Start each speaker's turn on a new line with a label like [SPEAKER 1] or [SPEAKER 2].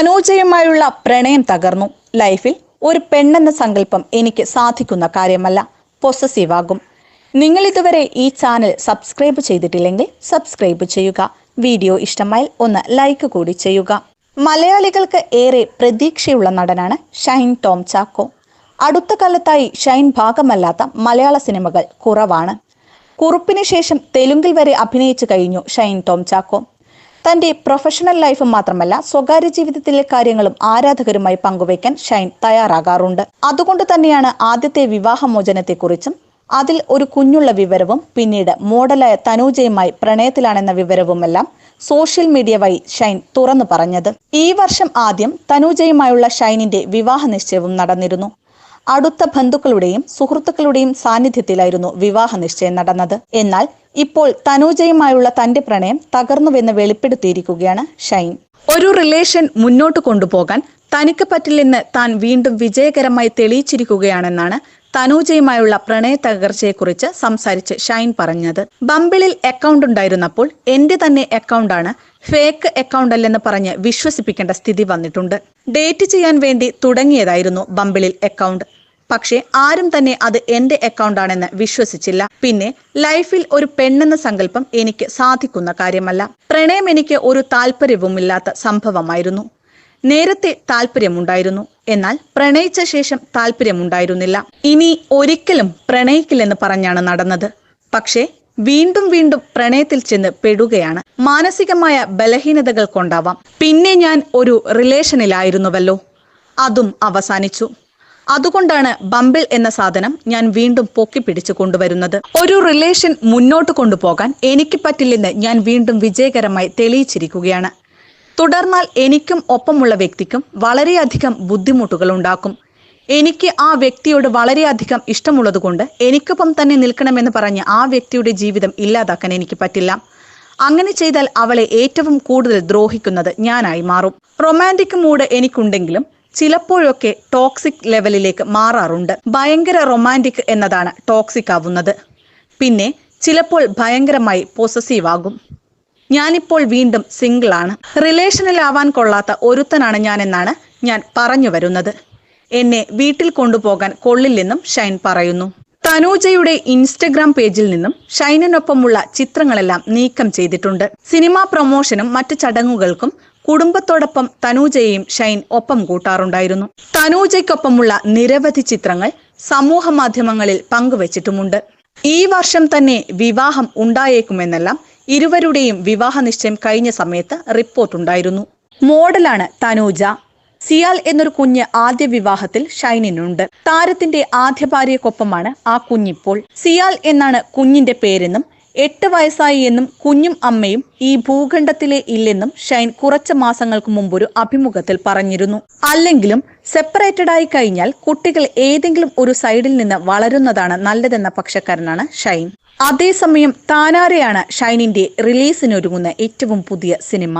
[SPEAKER 1] തനൂജയുമായുള്ള പ്രണയം തകർന്നു. ലൈഫിൽ ഒരു പെണ്ണെന്ന സങ്കല്പം എനിക്ക് സാധിക്കുന്ന കാര്യമല്ല. പൊസസീവ് ആകും നിങ്ങൾ ഇതുവരെ ഈ ചാനൽ സബ്സ്ക്രൈബ് ചെയ്തിട്ടില്ലെങ്കിൽ സബ്സ്ക്രൈബ് ചെയ്യുക. വീഡിയോ ഇഷ്ടമായാൽ ഒന്ന് ലൈക്ക് കൂടി ചെയ്യുക. മലയാളികൾക്ക് ഏറെ പ്രതീക്ഷയുള്ള നടനാണ് ഷൈൻ ടോം ചാക്കോ. അടുത്ത കാലത്തായി ഷൈൻ ഭാഗമല്ലാത്ത മലയാള സിനിമകൾ കുറവാണ്. കുറുപ്പിന് ശേഷം തെലുങ്കിൽ വരെ അഭിനയിച്ചു കഴിഞ്ഞു ഷൈൻ ടോം ചാക്കോ. തന്റെ പ്രൊഫഷണൽ ലൈഫ് മാത്രമല്ല സ്വകാര്യ ജീവിതത്തിലെ കാര്യങ്ങളും ആരാധകരുമായി പങ്കുവയ്ക്കാൻ ഷൈൻ തയ്യാറാകാറുണ്ട്. അതുകൊണ്ട് തന്നെയാണ് ആദ്യത്തെ വിവാഹമോചനത്തെക്കുറിച്ചും അതിൽ ഒരു കുഞ്ഞുള്ള വിവരവും പിന്നീട് മോഡലായ തനൂജയുമായി പ്രണയത്തിലാണെന്ന വിവരവുമെല്ലാം സോഷ്യൽ മീഡിയ വഴി ഷൈൻ തുറന്നു പറഞ്ഞത്. ഈ വർഷം ആദ്യം തനൂജയുമായുള്ള ഷൈനിന്റെ വിവാഹ നിശ്ചയവും നടന്നിരുന്നു. അടുത്ത ബന്ധുക്കളുടെയും സുഹൃത്തുക്കളുടെയും സാന്നിധ്യത്തിലായിരുന്നു വിവാഹ നിശ്ചയം നടന്നത്. എന്നാൽ ഇപ്പോൾ തനൂജയുമായുള്ള തന്റെ പ്രണയം തകർന്നുവെന്ന് വെളിപ്പെടുത്തിയിരിക്കുകയാണ് ഷൈൻ. ഒരു റിലേഷൻ മുന്നോട്ട് കൊണ്ടുപോകാൻ തനിക്ക് പറ്റില്ലെന്ന് താൻ വീണ്ടും വിജയകരമായി തെളിയിച്ചിരിക്കുകയാണെന്നാണ് തനൂജയുമായുള്ള പ്രണയ തകർച്ചയെക്കുറിച്ച് സംസാരിച്ച് ഷൈൻ പറഞ്ഞത്. ബംബിളിൽ അക്കൗണ്ട് ഉണ്ടായിരുന്നപ്പോൾ എന്റെ തന്നെ അക്കൗണ്ടാണ് ഫേക്ക് അക്കൗണ്ട് അല്ലെന്ന് പറഞ്ഞ് വിശ്വസിപ്പിക്കേണ്ട സ്ഥിതി വന്നിട്ടുണ്ട്. ഡേറ്റ് ചെയ്യാൻ വേണ്ടി തുടങ്ങിയതായിരുന്നു ബംബിളിൽ അക്കൗണ്ട് പക്ഷേ ആരും തന്നെ അത് എന്റെ അക്കൗണ്ടാണെന്ന് വിശ്വസിച്ചില്ല. പിന്നെ ലൈഫിൽ ഒരു പെണ്ണെന്ന സങ്കല്പം എനിക്ക് സാധിക്കുന്ന കാര്യമല്ല. പ്രണയം എനിക്ക് ഒരു താല്പര്യവുമില്ലാത്ത സംഭവമായിരുന്നു. നേരത്തെ താല്പര്യമുണ്ടായിരുന്നു എന്നാൽ പ്രണയിച്ച ശേഷം താല്പര്യമുണ്ടായിരുന്നില്ല ഇനി ഒരിക്കലും പ്രണയിക്കില്ലെന്ന് പറഞ്ഞാണ് നടന്നത്. പക്ഷേ വീണ്ടും വീണ്ടും പ്രണയത്തിൽ ചെന്ന് പെടുകയാണ്. മാനസികമായ ബലഹീനതകൾ കൊണ്ടാവാം. പിന്നെ ഞാൻ ഒരു റിലേഷനിലായിരുന്നുവല്ലോ. അതും അവസാനിച്ചു. അതുകൊണ്ടാണ് ബമ്പിൾ എന്ന സാധനം ഞാൻ വീണ്ടും പൊക്കി പിടിച്ചു കൊണ്ടുവരുന്നത്. ഒരു റിലേഷൻ മുന്നോട്ട് കൊണ്ടുപോകാൻ എനിക്ക് പറ്റില്ലെന്ന് ഞാൻ വീണ്ടും വിജയകരമായി തെളിയിച്ചിരിക്കുകയാണ്. തുടർന്നാൽ എനിക്കും ഒപ്പമുള്ള വ്യക്തിക്കും വളരെയധികം ബുദ്ധിമുട്ടുകൾ ഉണ്ടാക്കും എനിക്ക് ആ വ്യക്തിയോട് വളരെയധികം ഇഷ്ടമുള്ളതുകൊണ്ട് എനിക്കൊപ്പം തന്നെ നിൽക്കണമെന്ന് പറഞ്ഞ് ആ വ്യക്തിയുടെ ജീവിതം ഇല്ലാതാക്കാൻ എനിക്ക് പറ്റില്ല. അങ്ങനെ ചെയ്താൽ അവളെ ഏറ്റവും കൂടുതൽ ദ്രോഹിക്കുന്നത് ഞാനായി മാറും. റൊമാന്റിക് മൂഡ് എനിക്കുണ്ടെങ്കിലും ചിലപ്പോഴൊക്കെ ടോക്സിക് ലെവലിലേക്ക് മാറാറുണ്ട്. ഭയങ്കര റൊമാന്റിക് എന്നതാണ് ടോക്സിക് ആവുന്നത്. പിന്നെ ചിലപ്പോൾ ഭയങ്കരമായി പൊസസീവ് ആകും. ഞാനിപ്പോൾ വീണ്ടും സിംഗിൾ ആണ് റിലേഷനിലാവാൻ കൊള്ളാത്ത ഒരുത്തനാണ് ഞാനെന്നാണ് ഞാൻ പറഞ്ഞു വരുന്നത്. എന്നെ വീട്ടിൽ കൊണ്ടുപോകാൻ കൊള്ളില്ലെന്നും ഷൈൻ പറയുന്നു. തനൂജയുടെ ഇൻസ്റ്റഗ്രാം പേജിൽ നിന്നും ഷൈനിനൊപ്പമുള്ള ചിത്രങ്ങളെല്ലാം നീക്കം ചെയ്തിട്ടുണ്ട്. സിനിമാ പ്രൊമോഷനും മറ്റു ചടങ്ങുകൾക്കും കുടുംബത്തോടൊപ്പം തനൂജയെയും ഷൈൻ ഒപ്പം കൂട്ടാറുണ്ടായിരുന്നു. തനൂജയ്ക്കൊപ്പമുള്ള നിരവധി ചിത്രങ്ങൾ സമൂഹ മാധ്യമങ്ങളിൽ പങ്കുവച്ചിട്ടുമുണ്ട്. ഈ വർഷം തന്നെ വിവാഹം ഉണ്ടായേക്കുമെന്നെല്ലാം ഇരുവരുടെയും വിവാഹ നിശ്ചയം കഴിഞ്ഞ സമയത്ത് റിപ്പോർട്ടുണ്ടായിരുന്നു. മോഡലാണ് തനൂജ. സിയാൽ എന്നൊരു കുഞ്ഞ് ആദ്യ വിവാഹത്തിൽ ഷൈനിനുണ്ട്. താരത്തിന്റെ ആദ്യ ഭാര്യയ്ക്കൊപ്പമാണ് ആ കുഞ്ഞിപ്പോൾ. സിയാൽ എന്നാണ് കുഞ്ഞിന്റെ പേരെന്നും എട്ട് വയസ്സായി എന്നും കുഞ്ഞും അമ്മയും ഈ ഭൂഖണ്ഡത്തിലെ ഇല്ലെന്നും ഷൈൻ കുറച്ച് മാസങ്ങൾക്ക് മുമ്പൊരു അഭിമുഖത്തിൽ പറഞ്ഞിരുന്നു. അല്ലെങ്കിലും സെപ്പറേറ്റഡ് ആയി കഴിഞ്ഞാൽ കുട്ടികൾ ഏതെങ്കിലും ഒരു സൈഡിൽ നിന്ന് വളരുന്നതാണ് നല്ലതെന്ന പക്ഷക്കാരനാണ് ഷൈൻ. അതേസമയം താനാരെയാണ് ഷൈനിന്റെ റിലീസിനൊരുങ്ങുന്ന ഏറ്റവും പുതിയ സിനിമ?